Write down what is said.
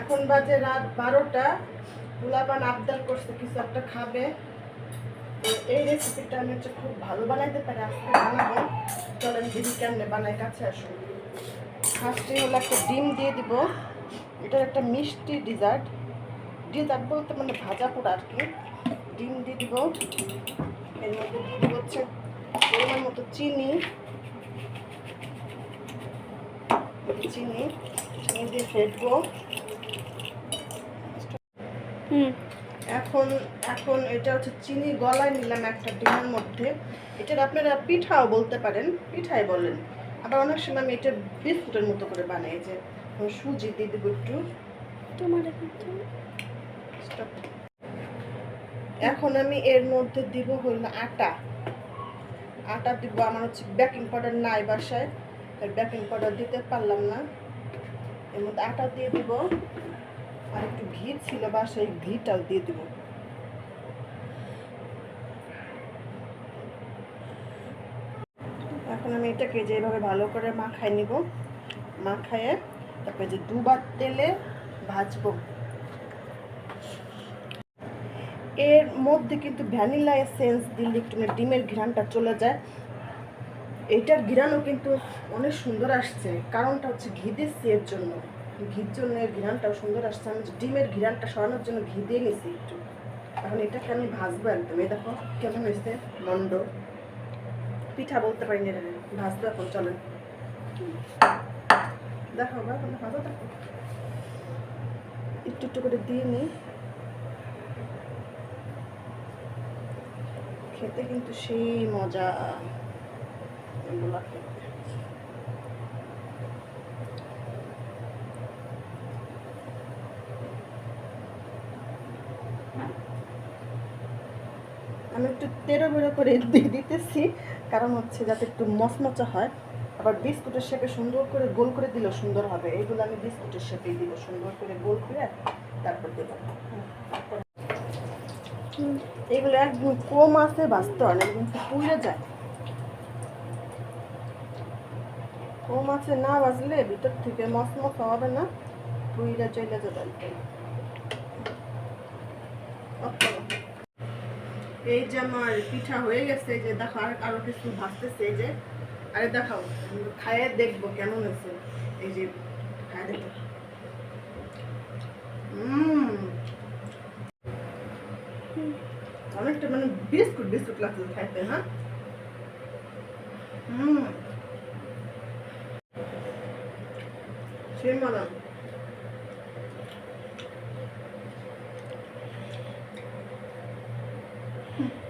এখন বাজে রাত বারোটা। পোলাপান আবদার করছে, কিছু একটা খাবে। এই রেসিপিটা আমি হচ্ছে খুব ভালো বানাইতে পারি, আজকে বানাবো। চলেন দিদি কেমনে বানাই কাছে আসুন। ফার্স্টে হলো একটা ডিম দিয়ে দিব। এটা একটা মিষ্টি ডিজার্ট ডিজার্ট বলতে মানে ভাজা পোড়া আর কি। ডিম দিয়ে দিব। এর মধ্যে দিয়ে দিব হচ্ছে পরিমাণ মতো চিনি। চিনি। চিনি দিয়ে ফেটবো। এখন এখন এটা হচ্ছে চিনি গলায় নিলাম একটা ডিমের মধ্যে। এটার আপনারা পিঠাও বলতে পারেন পিঠাই বলেন। আবার অনেক সময় আমি এটা বিস্কুটের মতো করে বানাই যে সুজি দিয়ে দেবো একটু। তোমার এখন আমি এর মধ্যে দিব হইল আটা। আটা দিব আমার হচ্ছে বেকিং পাউডার নাই বাসায়। তাই বেকিং পাউডার দিতে পারলাম না। এর মধ্যে আটা দিয়ে দিব। আর একটু ঘি ছিল, বা সেই ঘিটাও দিয়ে দিব। এখন আমি এটাকে যেভাবে ভালো করে মাখাই নিব, মাখায়ে তারপরে যে দুবার তেলে ভাজবো। এর মধ্যে কিন্তু ভ্যানিলা এসেন্স দিলে একটু ডিমের ঘ্রাণটা চলে যায়। এটার ঘ্রাণও কিন্তু অনেক সুন্দর আসছে, কারণটা হচ্ছে ঘি দিচ্ছি এর জন্য। ঘির জন্য এর ঘ্রাণটাও সুন্দর আসছে। আমি ডিমের ঘিরানটা সরানোর জন্য ঘি দিয়ে নিছি একটু। এখন এটাকে আমি ভাজবো একদম? এই দেখো, কেমন হয়েছে? মন্ড পিঠা বলতে পারি না এটা। ভাজবো এখন চলেন দেখো ভাজা দেখো একটু একটু করে দিয়ে নিই খেতে কিন্তু সেই মজা। এগুলা খেতে। আমি একটু তেরো বেরো করে দিয়ে দিতেছি, কারণ হচ্ছে যাতে একটু মচমচা হয়। আবার বিস্কুটের শেপে সুন্দর করে গোল করে দিলেও সুন্দর হবে। এইগুলো আমি বিস্কুটের শেপেই দিব, সুন্দর করে গোল করে তারপর দেবো। এগুলো একদম কম আছে, বাঁচতে না একদম পুড়ে যায়। কম আছে না বাজলে ভিতর থেকে মস মস হবে না পুইরা চলে যাবে। এই যে আমার পিঠা হয়ে গেছে যে দেখো আর আরও কিছু ভাজতেছে, এই যে। আরে দেখাও, খাইয়ে দেখব কেমন হয়েছে। এই যে, খাইয়ে দেখো অনেকটা মানে বিস্কুট বিস্কুট লাগছে খাইতে হ্যাঁ হুম সেই মজা